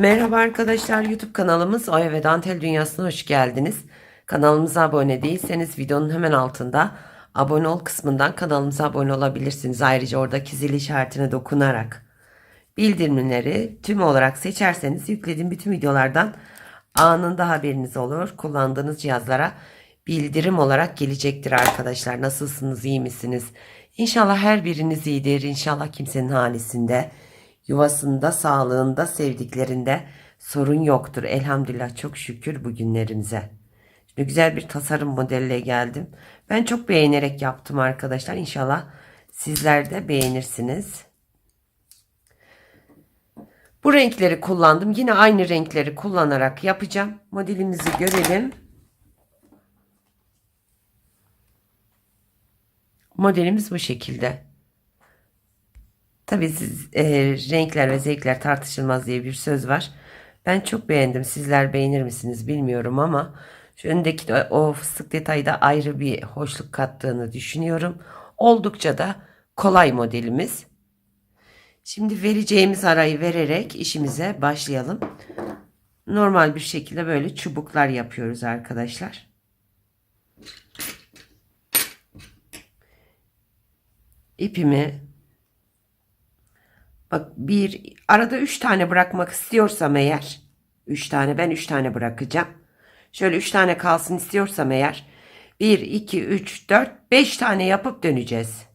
Merhaba arkadaşlar YouTube kanalımız Oya ve Dantel Dünyası'na hoş geldiniz. Kanalımıza abone değilseniz videonun hemen altında abone ol kısmından kanalımıza abone olabilirsiniz. Ayrıca oradaki zil işaretine dokunarak bildirimleri tüm olarak seçerseniz yüklediğim bütün videolardan anında haberiniz olur. Kullandığınız cihazlara bildirim olarak gelecektir arkadaşlar. Nasılsınız, iyi misiniz? İnşallah her biriniz iyidir. İnşallah kimsenin halisinde, yuvasında, sağlığında, sevdiklerinde sorun yoktur. Elhamdülillah çok şükür bugünlerimize. Şimdi güzel bir tasarım modelle geldim. Ben çok beğenerek yaptım arkadaşlar. İnşallah sizler de beğenirsiniz. Bu renkleri kullandım. Yine aynı renkleri kullanarak yapacağım. Modelimizi görelim. Modelimiz bu şekilde. Tabii e, renkler ve zevkler tartışılmaz diye bir söz var. Ben çok beğendim. Sizler beğenir misiniz bilmiyorum ama şu öndeki de o fıstık detayı da ayrı bir hoşluk kattığını düşünüyorum. Oldukça da kolay modelimiz. Şimdi vereceğimiz arayı vererek işimize başlayalım. Normal bir şekilde böyle çubuklar yapıyoruz arkadaşlar. İpimi bak bir arada üç tane bırakmak istiyorsam eğer üç tane ben üç tane bırakacağım. Şöyle üç tane kalsın istiyorsam eğer bir iki üç dört beş tane yapıp döneceğiz.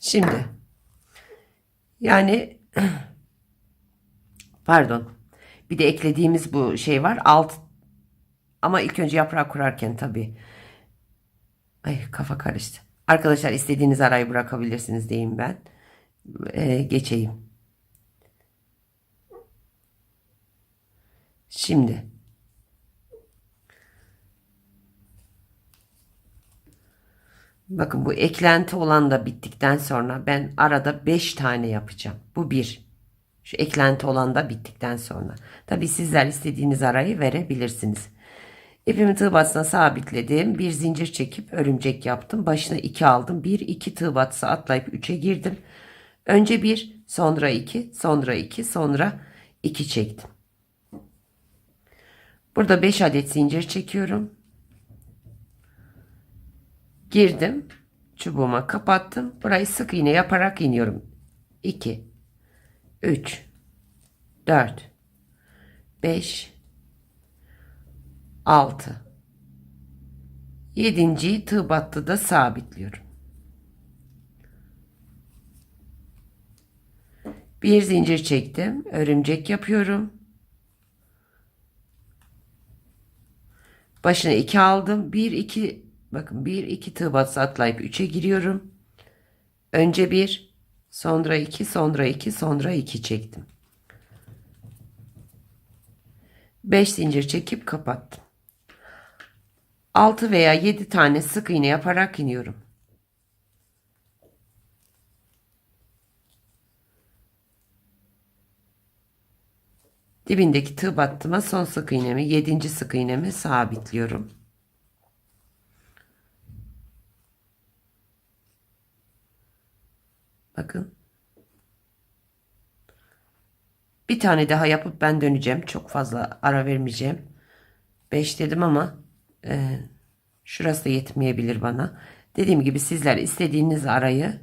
Şimdi yani pardon bir de eklediğimiz bu şey var alt ama ilk önce yaprak kurarken tabii ay kafa karıştı. Arkadaşlar istediğiniz arayı bırakabilirsiniz diyeyim ben. Ee, geçeyim. Şimdi Bakın bu eklenti olan da bittikten sonra ben arada 5 tane yapacağım. Bu bir. Şu eklenti olan da bittikten sonra. Tabi sizler istediğiniz arayı verebilirsiniz. İpimi tığ batısına sabitledim. Bir zincir çekip örümcek yaptım. Başına 2 aldım. 1 2 tığ batısı atlayıp 3'e girdim. Önce 1, sonra 2, sonra 2, sonra 2 çektim. Burada 5 adet zincir çekiyorum. Girdim. Çubuğuma kapattım. Burayı sık iğne yaparak iniyorum. 2 3 4 5 6 7. tığ battıda sabitliyorum. Bir zincir çektim. Örümcek yapıyorum. Başına 2 aldım. 1 2 Bakın 1 2 tığ atlayıp 3'e giriyorum. Önce 1, sonra 2, sonra 2, sonra 2 çektim. 5 zincir çekip kapattım. 6 veya 7 tane sık iğne yaparak iniyorum. Dibindeki tığ battıma son sık iğnemi, 7. sık iğnemi sabitliyorum. Bakın. Bir tane daha yapıp ben döneceğim. Çok fazla ara vermeyeceğim. 5 dedim ama e, şurası da yetmeyebilir bana. Dediğim gibi sizler istediğiniz arayı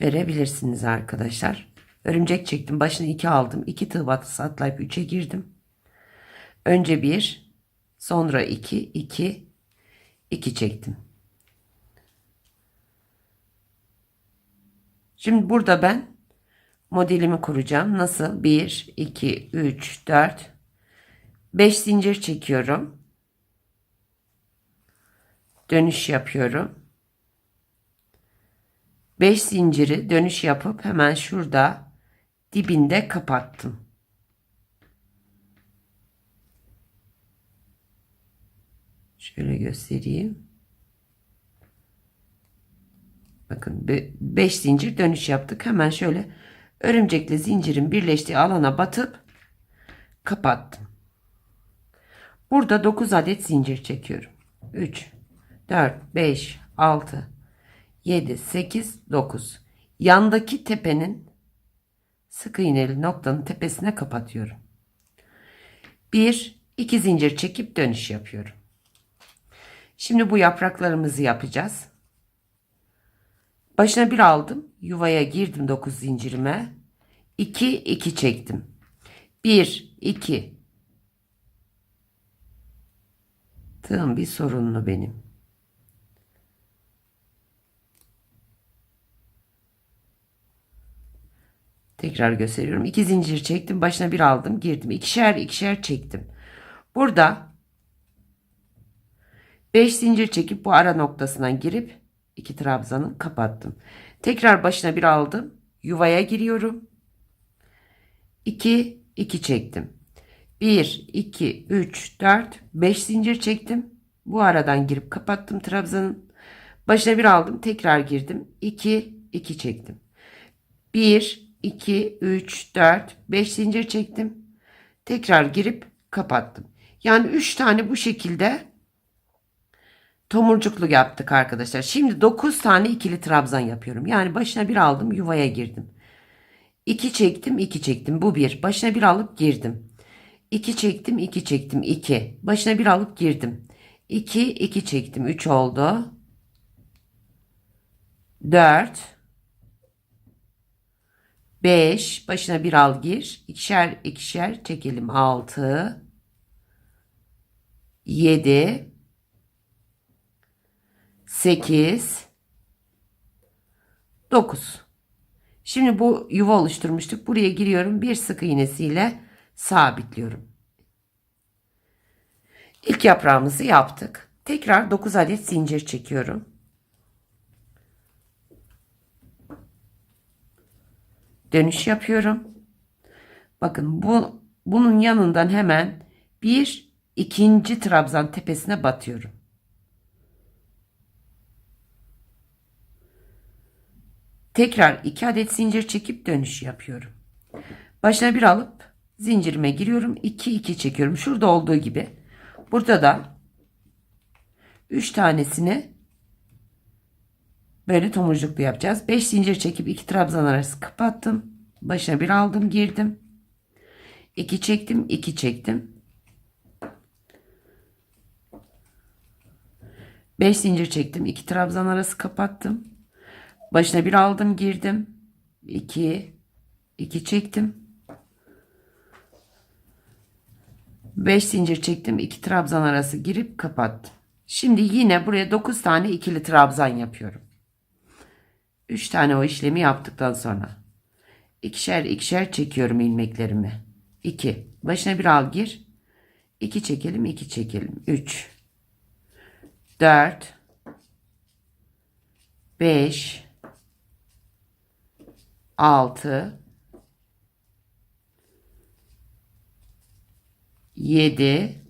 verebilirsiniz arkadaşlar. Örümcek çektim. Başını 2 aldım. 2 tığ batısı atlayıp 3'e girdim. Önce 1 sonra 2 2 2 çektim. Şimdi burada ben modelimi kuracağım. Nasıl? 1, 2, 3, 4, 5 zincir çekiyorum. Dönüş yapıyorum. 5 zinciri dönüş yapıp hemen şurada dibinde kapattım. Şöyle göstereyim. Bakın 5 zincir dönüş yaptık. Hemen şöyle örümcekle zincirin birleştiği alana batıp kapattım. Burada 9 adet zincir çekiyorum. 3 4, 5, 6, 7, 8, 9. Yandaki tepenin sık iğneli noktanın tepesine kapatıyorum. 1, 2 zincir çekip dönüş yapıyorum. Şimdi bu yapraklarımızı yapacağız. Başına bir aldım. Yuvaya girdim 9 zincirime. 2, 2 çektim. 1, 2. Tığım bir sorunlu benim. Tekrar gösteriyorum. 2 zincir çektim. Başına bir aldım. Girdim. İkişer ikişer çektim. Burada 5 zincir çekip bu ara noktasından girip iki trabzanı kapattım. Tekrar başına bir aldım. Yuvaya giriyorum. 2 2 çektim. 1 2 3 4 5 zincir çektim. Bu aradan girip kapattım trabzanın. Başına bir aldım. Tekrar girdim. 2 2 çektim. 1 2 3 4 5 zincir çektim. Tekrar girip kapattım. Yani 3 tane bu şekilde tomurcuklu yaptık arkadaşlar. Şimdi 9 tane ikili trabzan yapıyorum. Yani başına bir aldım yuvaya girdim. 2 çektim 2 çektim bu bir. Başına bir alıp girdim. 2 çektim 2 çektim 2. Başına bir alıp girdim. 2 2 çektim 3 oldu. 4 5 başına bir al gir. İkişer ikişer çekelim 6 7 8 9 Şimdi bu yuva oluşturmuştuk. Buraya giriyorum. Bir sık iğnesiyle sabitliyorum. İlk yaprağımızı yaptık. Tekrar 9 adet zincir çekiyorum. Dönüş yapıyorum. Bakın bu bunun yanından hemen bir ikinci trabzan tepesine batıyorum. Tekrar 2 adet zincir çekip dönüş yapıyorum. Başına bir alıp zincirime giriyorum. 2 2 çekiyorum. Şurada olduğu gibi. Burada da 3 tanesini böyle tomurcuklu yapacağız. 5 zincir çekip 2 trabzan arası kapattım. Başına bir aldım, girdim. 2 çektim, 2 çektim. 5 zincir çektim. 2 trabzan arası kapattım. Başına bir aldım girdim. 2 2 çektim. 5 zincir çektim. 2 trabzan arası girip kapattım. Şimdi yine buraya 9 tane ikili trabzan yapıyorum. 3 tane o işlemi yaptıktan sonra. İkişer ikişer çekiyorum ilmeklerimi. 2 başına bir al gir. 2 çekelim 2 çekelim. 3 4 5 6 7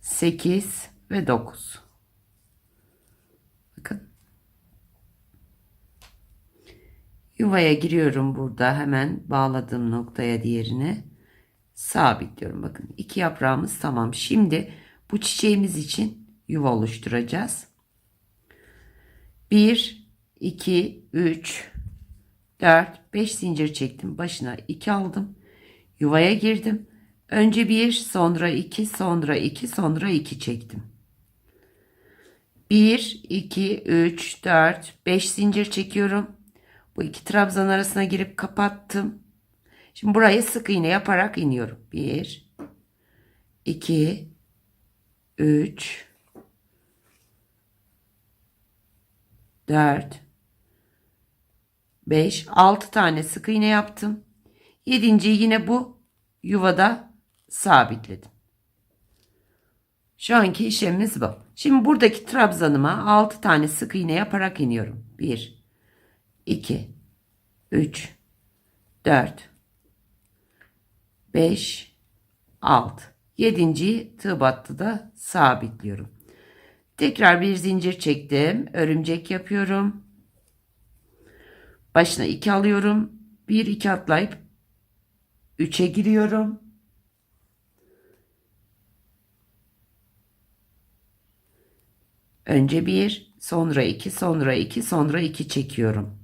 8 ve 9 bakın yuvaya giriyorum burada hemen bağladığım noktaya diğerine. Sabitliyorum bakın iki yaprağımız tamam. Şimdi bu çiçeğimiz için yuva oluşturacağız. 1 2 3 4 5 zincir çektim başına 2 aldım. Yuvaya girdim. Önce 1 sonra 2 sonra 2 sonra 2 çektim. 1 2 3 4 5 zincir çekiyorum bu iki trabzan arasına girip kapattım şimdi buraya sık iğne yaparak iniyorum 1 2 3 4 5 6 tane sık iğne yaptım. 7. yine bu yuvada sabitledim. Şu anki işlemimiz bu. Şimdi buradaki trabzanıma 6 tane sık iğne yaparak iniyorum. 1 2 3 4 5 6 7. tığ battıda sabitliyorum. Tekrar bir zincir çektim. Örümcek yapıyorum. Başına 2 alıyorum. 1 2 atlayıp 3'e giriyorum. Önce 1, sonra 2, sonra 2, sonra 2 çekiyorum.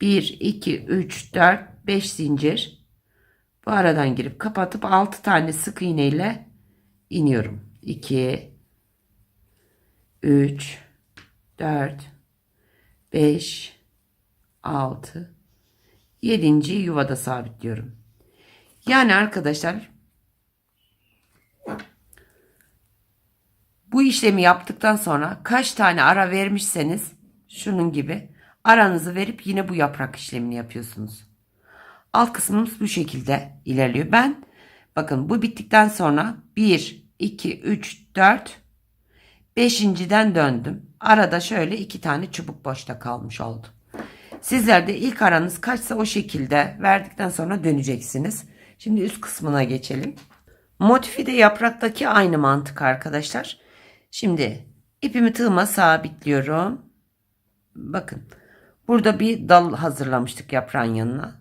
1, 2, 3, 4, 5 zincir. Bu aradan girip kapatıp 6 tane sık iğne ile iniyorum. 2, 3, 4, 5, 6, 7. yuvada sabitliyorum. Yani arkadaşlar bu işlemi yaptıktan sonra kaç tane ara vermişseniz şunun gibi aranızı verip yine bu yaprak işlemini yapıyorsunuz. Alt kısmımız bu şekilde ilerliyor. Ben bakın bu bittikten sonra 1, 2, 3, 4, 5.den döndüm. Arada şöyle iki tane çubuk boşta kalmış oldu. Sizler de ilk aranız kaçsa o şekilde verdikten sonra döneceksiniz. Şimdi üst kısmına geçelim. Motifi de yapraktaki aynı mantık arkadaşlar. Şimdi ipimi tığıma sabitliyorum. Bakın burada bir dal hazırlamıştık yaprağın yanına.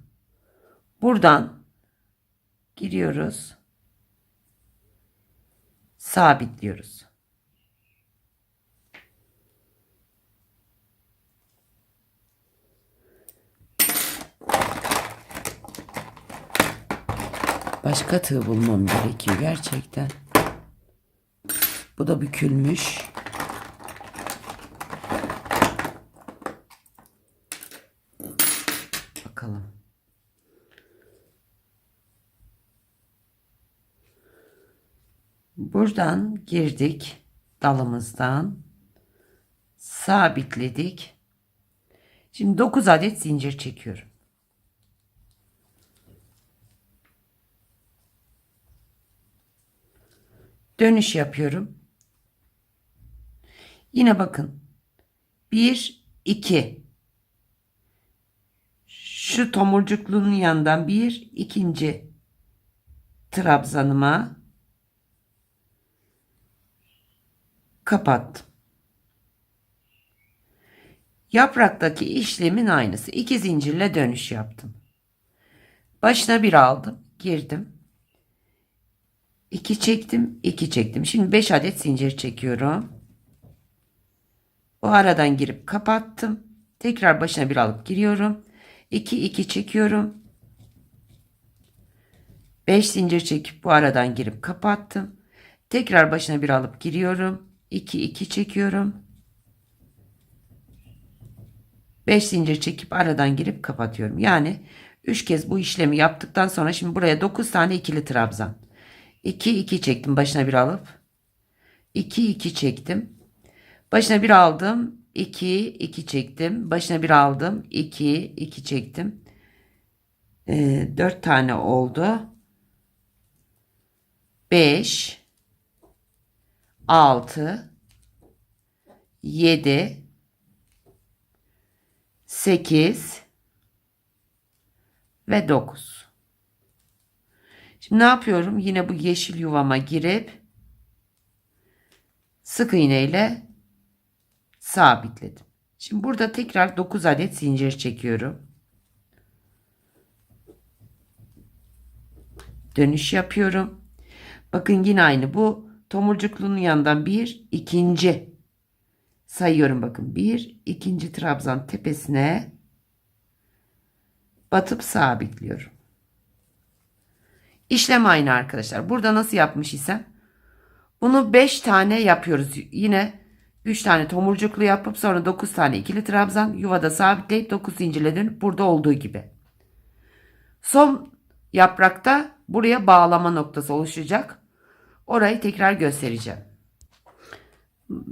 Buradan giriyoruz. Sabitliyoruz. Başka tığ bulmam gerekiyor gerçekten. Bu da bükülmüş. Buradan girdik dalımızdan sabitledik. Şimdi 9 adet zincir çekiyorum. Dönüş yapıyorum. Yine bakın. 1 2 Şu tomurcukluğun yanından bir ikinci trabzanıma kapattım. Yapraktaki işlemin aynısı. İki zincirle dönüş yaptım. Başına bir aldım, girdim. 2 çektim, 2 çektim. Şimdi 5 adet zincir çekiyorum. Bu aradan girip kapattım. Tekrar başına bir alıp giriyorum. 2 2 çekiyorum. 5 zincir çekip bu aradan girip kapattım. Tekrar başına bir alıp giriyorum. 2 2 çekiyorum. 5 zincir çekip aradan girip kapatıyorum. Yani 3 kez bu işlemi yaptıktan sonra şimdi buraya 9 tane ikili trabzan. 2 2 çektim başına bir alıp 2 2 çektim. Başına bir aldım. 2 2 çektim. Başına bir aldım. 2 2 çektim. Ee, 4 tane oldu. 5 6 7 8 ve 9. Şimdi ne yapıyorum? Yine bu yeşil yuvama girip sık iğne ile sabitledim. Şimdi burada tekrar 9 adet zincir çekiyorum. Dönüş yapıyorum. Bakın yine aynı bu tomurcukluğun yanından bir ikinci sayıyorum bakın bir ikinci trabzan tepesine batıp sabitliyorum. İşlem aynı arkadaşlar. Burada nasıl yapmış isem bunu 5 tane yapıyoruz. Yine 3 tane tomurcuklu yapıp sonra 9 tane ikili trabzan yuvada sabitleyip 9 zincirle dönüp burada olduğu gibi. Son yaprakta buraya bağlama noktası oluşacak. Orayı tekrar göstereceğim.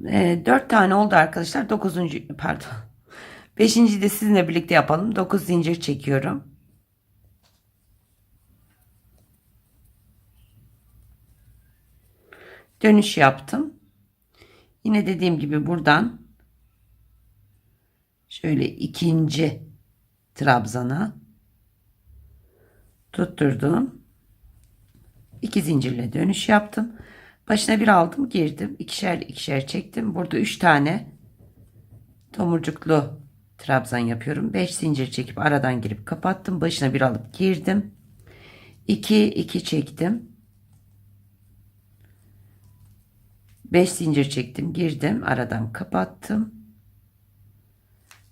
E, 4 tane oldu arkadaşlar. 9. pardon. 5. de sizinle birlikte yapalım. 9 zincir çekiyorum. dönüş yaptım. Yine dediğim gibi buradan şöyle ikinci trabzana tutturdum. İki zincirle dönüş yaptım. Başına bir aldım girdim. ikişer ikişer çektim. Burada üç tane tomurcuklu trabzan yapıyorum. Beş zincir çekip aradan girip kapattım. Başına bir alıp girdim. 2 2 çektim. 5 zincir çektim girdim aradan kapattım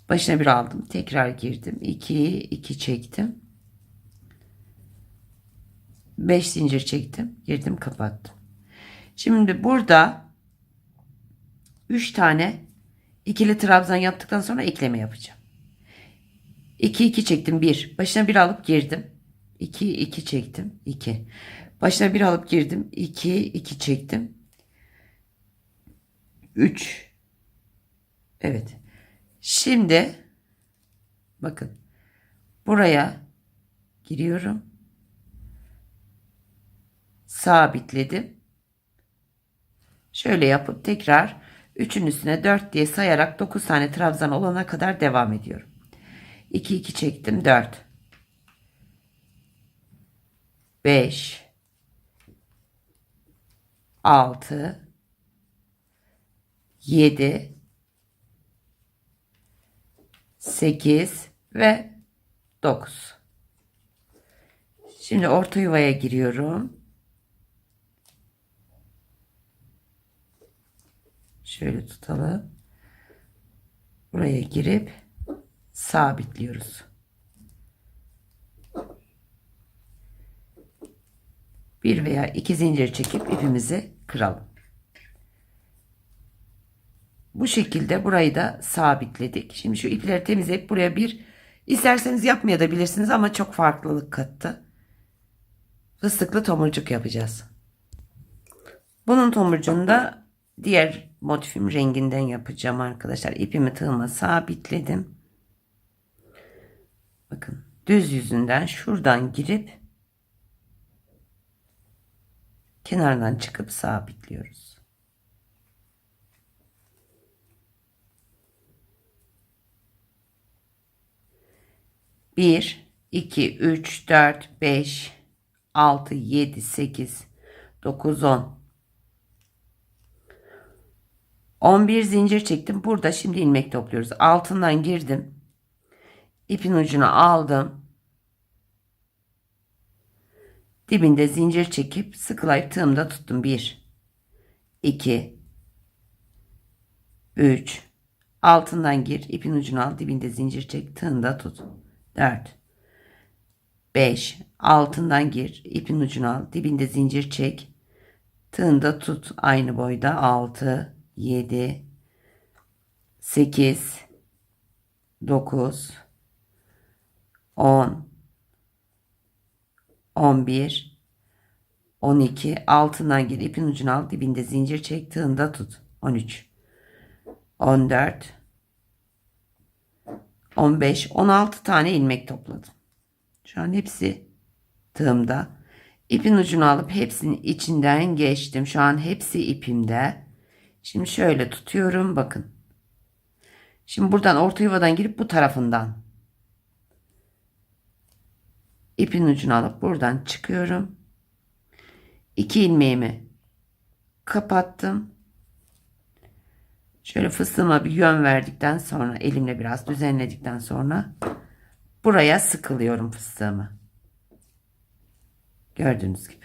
başına bir aldım tekrar girdim 2 2 çektim 5 zincir çektim girdim kapattım. Şimdi burada 3 tane ikili trabzan yaptıktan sonra ekleme yapacağım. 2 2 çektim 1 başına bir alıp girdim. 2 2 çektim 2 başına bir alıp girdim 2 2 çektim. 3 Evet. Şimdi bakın buraya giriyorum. Sabitledim. Şöyle yapıp tekrar 3'ün üstüne 4 diye sayarak 9 tane trabzan olana kadar devam ediyorum. 2 2 çektim 4 5 6 7 8 ve 9. Şimdi orta yuvaya giriyorum. Şöyle tutalım. Buraya girip sabitliyoruz. Bir veya iki zincir çekip ipimizi kıralım. Bu şekilde burayı da sabitledik. Şimdi şu ipleri temizleyip buraya bir isterseniz yapmayabilirsiniz ama çok farklılık kattı. Fıstıklı tomurcuk yapacağız. Bunun tomurcuğunu da diğer motifim renginden yapacağım arkadaşlar. İpimi tığıma sabitledim. Bakın düz yüzünden şuradan girip kenardan çıkıp sabitliyoruz. 1, 2, 3, 4, 5, 6, 7, 8, 9, 10. 11 zincir çektim. Burada şimdi ilmek topluyoruz. Altından girdim. İpin ucunu aldım. Dibinde zincir çekip sıkılayıp tığımda tuttum. 1, 2, 3, altından gir. ipin ucunu al. Dibinde zincir çek. Tığında tut. 4 5 altından gir ipin ucunu al dibinde zincir çek tığında tut aynı boyda 6 7 8 9 10 11 12 altından gir ipin ucunu al dibinde zincir çek tığında tut 13 14 15, 16 tane ilmek topladım. Şu an hepsi tığımda. İpin ucunu alıp hepsinin içinden geçtim. Şu an hepsi ipimde. Şimdi şöyle tutuyorum. Bakın. Şimdi buradan orta yuvadan girip bu tarafından ipin ucunu alıp buradan çıkıyorum. İki ilmeğimi kapattım. Şöyle fıstığıma bir yön verdikten sonra elimle biraz düzenledikten sonra buraya sıkılıyorum fıstığımı. Gördüğünüz gibi.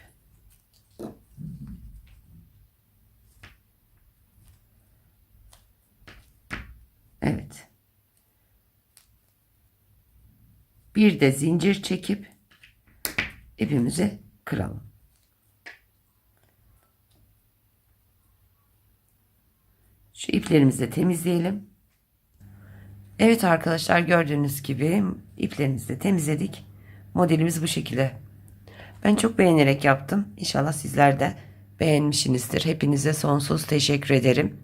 Evet. Bir de zincir çekip ipimizi kıralım. Şu iplerimizi de temizleyelim. Evet arkadaşlar gördüğünüz gibi iplerimizi de temizledik. Modelimiz bu şekilde. Ben çok beğenerek yaptım. İnşallah sizler de beğenmişsinizdir. Hepinize sonsuz teşekkür ederim.